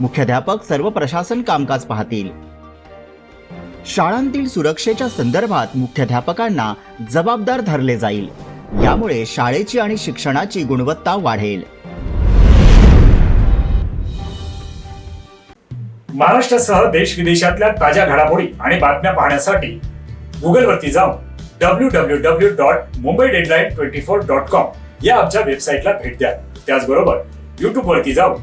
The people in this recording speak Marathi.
मुख्याध्यापक सर्व प्रशासन कामकाज पाहतील. शाळांतील सुरक्षेच्या संदर्भात मुख्याध्यापकांना जबाबदार धरले जाईल. यामुळे शाळेची आणि शिक्षणाची गुणवत्ता वाढेल. महाराष्ट्रासह देश विदेशातल्या ताज्या घडामोडी आणि बातम्या पाहण्यासाठी गुगलवरती जाऊन W W W dot Mumbai deadline twenty four dot com या आमच्या वेबसाईटला भेट द्या. त्याचबरोबर युट्यूब वरती जाऊन